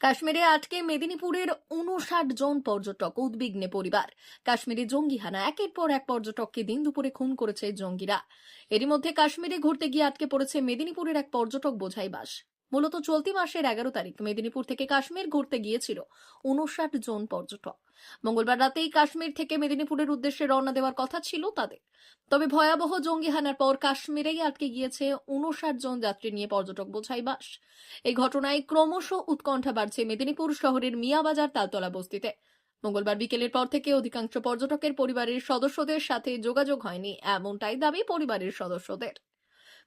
কাশ্মীরে আটকে মেদিনীপুরের উনষাট জন পর্যটক, উদ্বিগ্নে পরিবার। কাশ্মীরে জঙ্গি হানা একের পর এক পর্যটককে দিন দুপুরে খুন করেছে জঙ্গিরা। এরই মধ্যে কাশ্মীরে ঘুরতে গিয়ে আটকে পড়েছে মেদিনীপুরের এক পর্যটক বোঝাই বাস। মূলত চলতি মাসের এগারো তারিখ মেদিনীপুর থেকে কাশ্মীর ঘুরতে গিয়েছিল উনষাট জন পর্যটক। মঙ্গলবার রাতেই কাশ্মীর থেকে মেদিনীপুরের উদ্দেশ্যে রওনা দেওয়ার কথা ছিল তাদের। তবে ভয়াবহ জঙ্গি হানার পর কাশ্মীরেই আটকে গিয়েছে উনষাট জন যাত্রী নিয়ে পর্যটক বোঝাই বাস। এই ঘটনায় ক্রমশ উৎকণ্ঠা বাড়ছে মেদিনীপুর শহরের মিয়াবাজার তালতলা বস্তিতে। মঙ্গলবার বিকেলের পর থেকে অধিকাংশ পর্যটকের পরিবারের সদস্যদের সাথে যোগাযোগ হয়নি, এমনটাই দাবি পরিবারের সদস্যদের।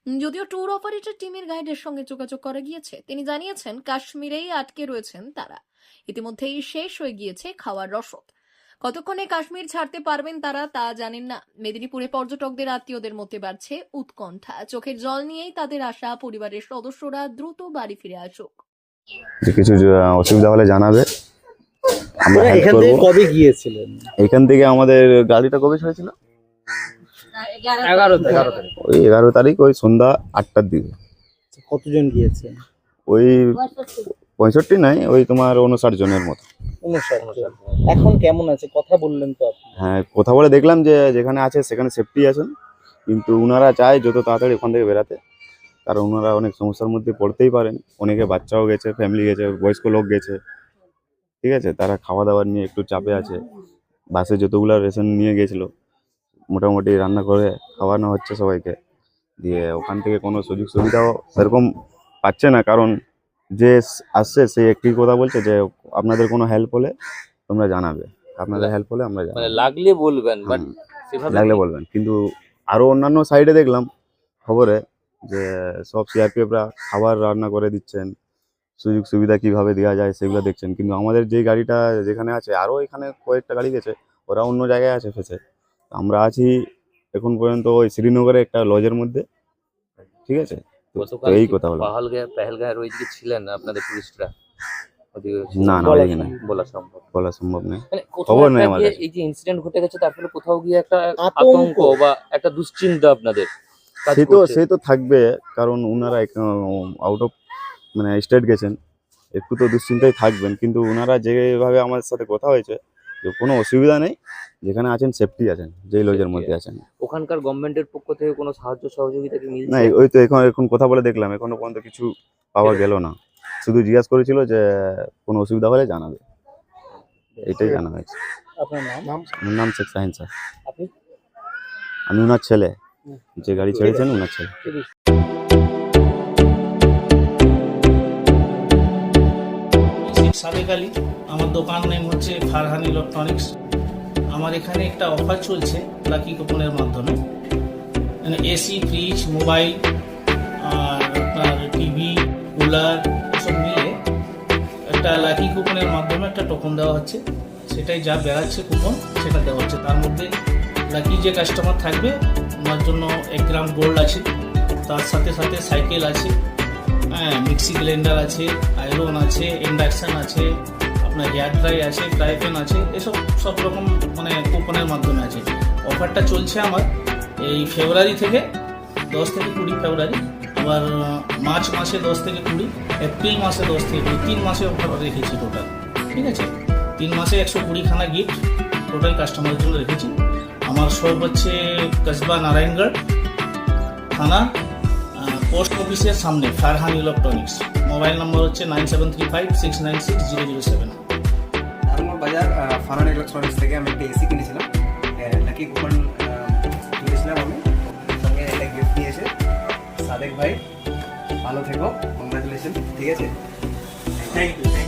যদিও ট্যুর অপারেটর টিমের গাইডের সঙ্গে যোগাযোগ করা গিয়েছে তিনি জানিয়েছেন কাশ্মীরেই আটকে রয়েছেন তারা। ইতিমধ্যেই শেষ হয়ে গিয়েছে খাওয়ার রসদ। কতক্ষণে কাশ্মীর ছাড়তে পারবেন তারা তা জানেন না। মেদিনীপুরে পর্যটকদের আত্মীয়দের মধ্যে বাড়ছে উৎকণ্ঠা। চোখের জল নিয়েই তাদের আশা পরিবারের সদস্যরা দ্রুত বাড়ি ফিরে আসুক। কিছু অসুবিধা হলে জানাবে। আমরা এখান থেকে কবে গিয়েছিলেন? এখান থেকে আমাদের গাড়িটা কবে ছেড়েছিল? ওই এগারো তারিখ ওই সন্ধ্যা আটটার দিকে। কতজন গিয়েছে? ওই পঁয়ষট্টি নাই ওই তোমার উনষাট জনের মতো। এখন কেমন আছে? কথা বললেন তো হ্যাঁ কথা বলে দেখলাম যে যেখানে আছে সেখানে সেফটি আছেন। কিন্তু ওনারা চায় যত তাড়াতাড়ি ওখান থেকে বেরাতে। কারণ ওনারা অনেক সমস্যার মধ্যে পড়তেই পারেন। অনেকে বাচ্চাও গেছে ফ্যামিলি গেছে বয়স্ক লোক গেছে। ঠিক আছে তারা খাওয়া দাওয়া নিয়ে একটু চাপে আছে। বাসে যতগুলো রেশন নিয়ে গেছিল মোটামুটি রান্না করে খাওয়ানো হচ্ছে সবাইকে। দিয়ে ওখান থেকে কোনো সুযোগ সুবিধাও সেরকম পাচ্ছে না কারণ যে আসছে সে একটি কথা বলছে যে আপনাদের কোনো হেল্প হলে তোমরা জানাবে। আপনাদের হেল্প হলে আমরা জানাব। মানে লাগলে বলবেন লাগলে বলবেন। কিন্তু আরও অন্যান্য সাইডে দেখলাম খবরে যে সব সিআরপিএফরা খাবার রান্না করে দিচ্ছেন। সুযোগ সুবিধা কীভাবে দেওয়া যায় সেগুলো দেখছেন। কিন্তু আমাদের যে গাড়িটা যেখানে আছে আরও এখানে কয়েকটা গাড়ি গেছে ওরা অন্য জায়গায় আছে ফেসে। আমরা আছি এখন পর্যন্ত ওই শ্রীনগরে একটা লজের মধ্যে ঠিক আছে? তো- এই কথা হলো ছিলেন আপনাদের ওদিকে না না বলা না বলা সম্ভব? বলা সম্ভব নয়। মানে খবর নেই আমার। এই যে ইনসিডেন্ট ঘটে গেছে তার ফলে কোথাও গিয়ে একটা আতঙ্ক। বা একটা দুশ্চিন্তা আপনাদের সে তো সে তো থাকবে কারণ ওনারা আউট অফ মানে স্টেট গেছেন। একটু তো দুশ্চিন্তায় থাকবেন কিন্তু ওনারা যেভাবে আমাদের সাথে কথা হয়েছে যে কোনো অসুবিধা নেই। যেখানে আছেন সেফটি আছেন যেই লজের মধ্যে আছেন। ওখানকার গভর্নমেন্টের পক্ষ থেকে কোনো সাহায্য সহযোগিতা কি মিলছে? না ওই তো এখন এখন কথা বলে দেখলাম এখনও পর্যন্ত কিছু পাওয়া গেল না। শুধু জিজ্ঞাসা করেছিল যে কোনো অসুবিধা হলে জানাবে। এটাই জানা হয়েছে। আপনার নাম? আমার নাম শেখ শাহিন স্যার। আপনি? আমি ওনার ছেলে। যে গাড়ি ছেড়েছেন ওনার ছেলে। শেখ সাদেক আলী। আমার দোকান নেম হচ্ছে ফারহান ইলেকট্রনিক্স। আমার এখানে একটা অফার চলছে লাকি কুপনের মাধ্যমে। মানে এসি ফ্রিজ মোবাইল আর আপনার টিভি কুলার এসব মিলে একটা লাকি কুপনের মাধ্যমে একটা টোকন দেওয়া হচ্ছে। সেটাই যা বেড়াচ্ছে কুপন সেটা দেওয়া হচ্ছে। তার মধ্যে লাকি যে কাস্টমার থাকবে, ওনার জন্য এক গ্রাম গোল্ড আছে। তার সাথে সাথে সাইকেল আছে। হ্যাঁ মিক্সি ব্লেন্ডার আছে আয়রন আছে ইন্ডাকশন আছে। আপনার হেয়ার ড্রাই আছে ফ্রাই প্যান আছে, এসব সব রকম মানে কুপনের মাধ্যমে আছে। অফারটা চলছে আমার এই ফেব্রুয়ারি থেকে, দশ থেকে কুড়ি ফেব্রুয়ারি আবার মার্চ মাসে দশ থেকে কুড়ি এপ্রিল মাসে দশ থেকে কুড়ি, তিন মাসে অফার রেখেছি টোটাল ঠিক আছে? তিন মাসে একশো কুড়িখানা গিফট টোটাল কাস্টমারের জন্য রেখেছি। আমার শপ হচ্ছে কসবা নারায়ণগড় থানা পোস্ট অফিসের সামনে ফারহান ইলেকট্রনিক্স। মোবাইল নম্বর হচ্ছে nine seven three five six nine six zero zero seven. Dharmar Bazar Farhan electronics থেকে আমি একটা এসি কিনেছিলাম। নাকি কুপন কিনেছিলাম আমি। সঙ্গে একটা গিফট নিয়েছে। সাদেক ভাই ভালো থেকো। কংগ্রাচুলেশন ঠিক আছে? Thank you